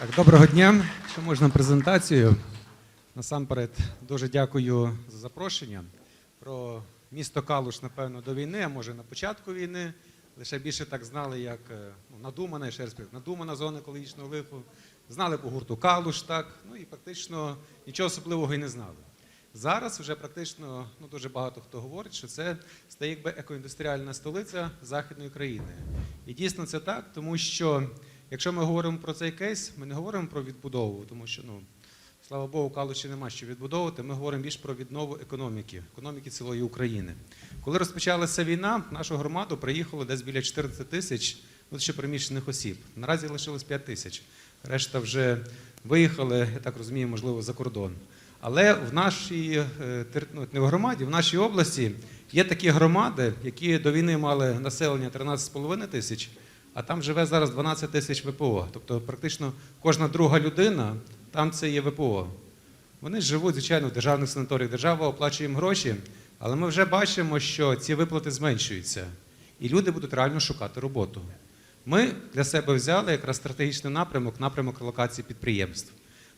Так, доброго дня. Якщо можна презентацію. Насамперед, дуже дякую за запрошення. Про місто Калуш, напевно, до війни, а може на початку війни. Лише більше так знали, як е, ну, надумана, ще раз надумана зона екологічного лиху. Знали по гурту Калуш, так, ну і практично нічого особливого і не знали. Зараз вже практично ну, дуже багато хто говорить, що це стає якби екоіндустріальна столиця Західної країни. І дійсно це так, тому що якщо ми говоримо про цей кейс, ми не говоримо про відбудову, тому що ну, слава Богу, Калуші нема що відбудовувати. Ми говоримо більш про віднову економіки, економіки цілої України. Коли розпочалася війна, в нашу громаду приїхало десь біля 14 тисяч внутрішньопереміщених осіб. Наразі лишилось 5 тисяч. Решта вже виїхали, я так розумію, можливо, за кордон. Але в нашій е, ну, не в громаді, в нашій області є такі громади, які до війни мали населення 13,5 тисяч, а там живе зараз 12 тисяч ВПО. Тобто практично кожна друга людина там це є ВПО. Вони живуть, звичайно, в державних санаторіях. Держава оплачує їм гроші, але ми вже бачимо, що ці виплати зменшуються, і люди будуть реально шукати роботу. Ми для себе взяли якраз стратегічний напрямок, напрямок релокації підприємств.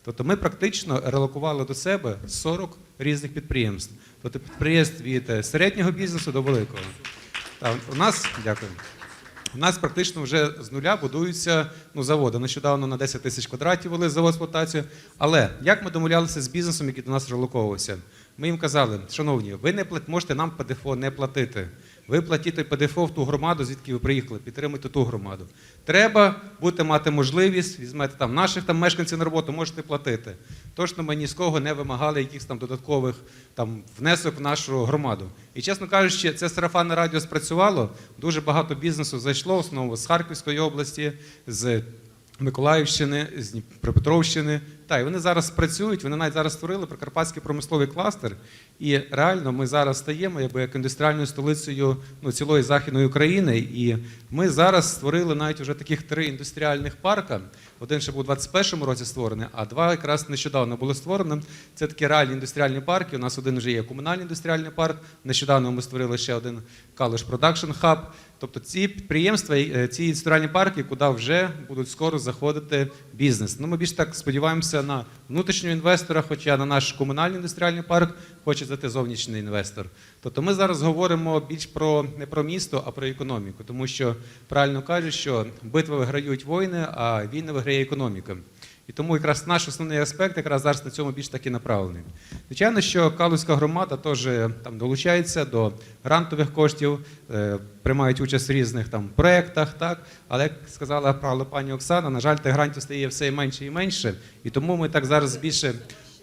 Тобто ми практично релокували до себе 40 різних підприємств. Тобто підприємств від е, середнього бізнесу до великого. Так, у нас, дякую. У нас практично вже з нуля будуються ну, заводи. Нещодавно на 10 тисяч квадратів вели завод експлуатацію. Але як ми домовлялися з бізнесом, який до нас релоковувався? Ми їм казали, шановні, ви не можете нам ПДФО не платити. Ви платите ПДФО в ту громаду, звідки ви приїхали, підтримуйте ту громаду. Треба будете мати можливість, візьмете там наших там мешканців на роботу, можете платити. Точно ми ні з кого не вимагали якихось там додаткових там внесок в нашу громаду. І чесно кажучи, це сарафанне радіо спрацювало. Дуже багато бізнесу зайшло, основному з Харківської області, з Миколаївщини, з Дніпропетровщини. Та, і вони зараз працюють, вони навіть зараз створили Прикарпатський промисловий кластер. І реально ми зараз стаємо якби як індустріальною столицею ну, цілої Західної України. І ми зараз створили навіть вже таких три індустріальних парка. Один ще був у 21-му році створений, а два якраз нещодавно були створені. Це такі реальні індустріальні парки. У нас один вже є комунальний індустріальний парк. Нещодавно ми створили ще один Калуш Продакшн Хаб. Тобто ці підприємства, е, ці індустріальні парки, куди вже будуть скоро заходити бізнес. Ну, ми більш так сподіваємося на внутрішнього інвестора, хоча на наш комунальний індустріальний парк хоче зайти зовнішній інвестор. Тобто ми зараз говоримо більш про не про місто, а про економіку, тому що правильно кажуть, що битви виграють воїни, а війни виграє економіка. І тому якраз наш основний аспект якраз зараз на цьому більш таки направлений. Звичайно, що Калузька громада теж е, там долучається до грантових коштів, е, приймають участь в різних там проєктах, так. Але як сказала правильно пані Оксана, на жаль, тих грантів стає все менше і менше. І тому ми так зараз більше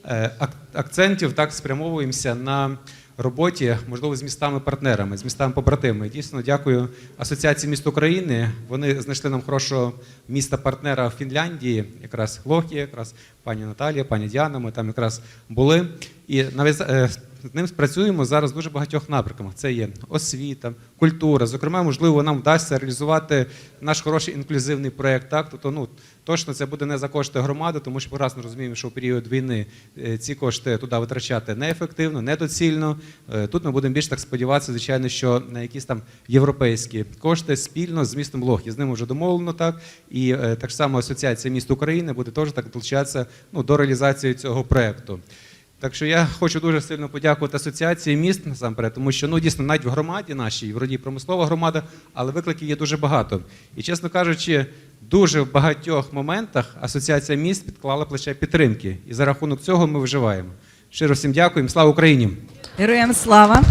е, акцентів так спрямовуємося на роботі, можливо, з містами-партнерами, з містами-побратими. Дійсно, дякую Асоціації міст України. Вони знайшли нам хорошого міста-партнера в Фінляндії, якраз Лохі, якраз пані Наталія, пані Діана. Ми там якраз були. І навіть з ним спрацюємо зараз в дуже багатьох напрямках. Це є освіта, культура. Зокрема, можливо, нам вдасться реалізувати наш хороший інклюзивний проєкт. Так, тобто, ну точно це буде не за кошти громади, тому що прекрасно розуміємо, що в період війни е, ці кошти туди витрачати неефективно, недоцільно. Е, Тут ми будемо більш так сподіватися, звичайно, що на якісь там європейські кошти спільно з містом Лохі. З ним вже домовлено так. І е, так само Асоціація міст України буде теж так долучатися ну, до реалізації цього проєкту. Так що я хочу дуже сильно подякувати асоціації міст насамперед, тому що ну дійсно навіть в громаді нашій, вроді промислова громада, але викликів є дуже багато. І чесно кажучи, дуже в багатьох моментах асоціація міст підклала плече підтримки, і за рахунок цього ми виживаємо. Щиро всім дякуємо. Слава Україні! Героям слава!